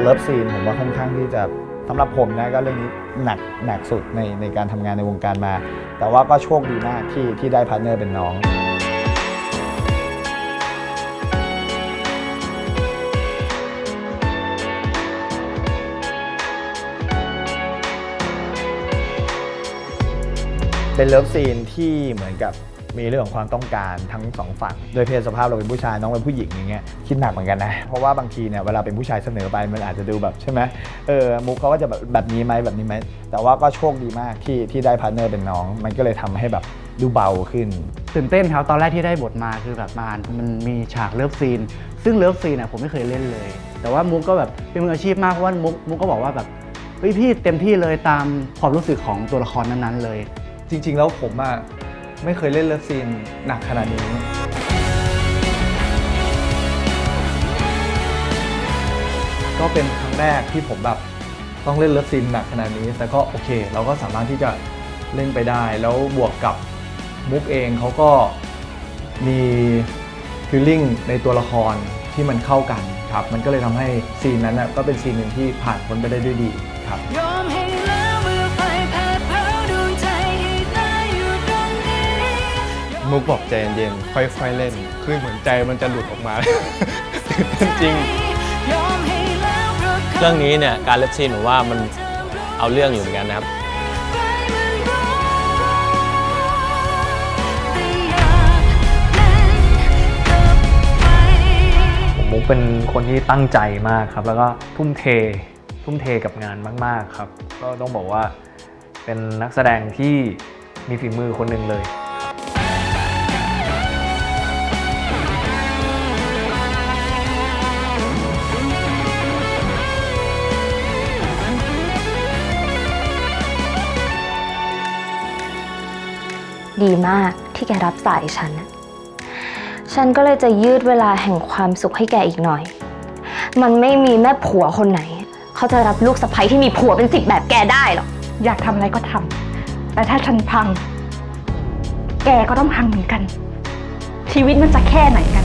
เลิฟซีนผมว่าค่อนข้างที่จะสำหรับผมนะก็เรื่องนี้หนักหนักสุดในในการทำงานในวงการมา แต่ว่าก็โชคดีมากที่ที่ได้พาร์ทเนอร์เป็นน้องเป็นเลิฟซีนที่เหมือนกับ มีเรื่องของความต้องการทั้งสองฝั่ง โดยเพศสภาพเราเป็นผู้ชายน้องเป็นผู้หญิงอย่างเงี้ยคิดหนักเหมือนกันนะ เพราะว่าบางทีเนี่ยเวลาเป็นผู้ชายเสนอไปมันอาจจะดูแบบใช่ไหมเออมุกเขาก็จะแบบแบบนี้ไหมแบบนี้ไหมแต่ว่าก็โชคดีมากที่ที่ได้พาร์ทเนอร์เป็นน้อง มันก็เลยทำให้แบบดูเบาขึ้น ตื่นเต้นครับตอนแรกที่ได้บทมาคือแบบมาอ่านมันมีฉากเลิฟซีน ซึ่งเลิฟซีนอะผมไม่เคยเล่นเลย แต่ว่ามุกก็แบบเป็นมืออาชีพมากเพราะว่ามุกมุกก็บอกว่าแบบเฮ้ยพี่เต็มที่เลยตามความรู้สึกของตัวละครนั้นๆเลย จริง ๆ แล้วผมอะ ไม่เคยเล่นเลิฟซีนหนักขนาดนี้ ก็เป็นครั้งแรกที่ผมแบบต้องเล่นเลิฟซีนหนักขนาดนี้ แต่ก็โอเค เราก็สามารถที่จะเล่นไปได้ แล้วบวกกับมุกเองเขาก็มีฟีลลิ่งในตัวละครที่มันเข้ากันครับ มันก็เลยทำให้ซีนนั้นนะก็เป็นซีนหนึ่งที่ผ่านพ้นไปได้ด้วยดีครับ มุกบอกใจเย็นๆค่อยๆเล่น คือเหมือนใจมันจะหลุดออกมา ตื่นเต้นจริง เรื่องนี้เนี่ยการเล็บซีนผมว่ามันเอาเรื่องอยู่เหมือนกันนะครับ ผมมุกเป็นคนที่ตั้งใจมากครับ แล้วก็ทุ่มเท ทุ่มเทกับงานมาก ๆ ครับ ก็ต้องบอกว่าเป็นนักแสดงที่มีฝีมือคนหนึ่งเลย ดีมากที่แกรับสายฉัน ฉันก็เลยจะยืดเวลาแห่งความสุขให้แกอีกหน่อย มันไม่มีแม่ผัวคนไหน เขาจะรับลูกสะใภ้ที่มีผัวเป็นสิบแบบแกได้หรอก อยากทำอะไรก็ทำ แต่ถ้าฉันพัง แกก็ต้องพังเหมือนกัน ชีวิตมันจะแค่ไหนกัน